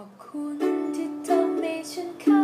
อบคุณที่ทำให้ฉันเข้า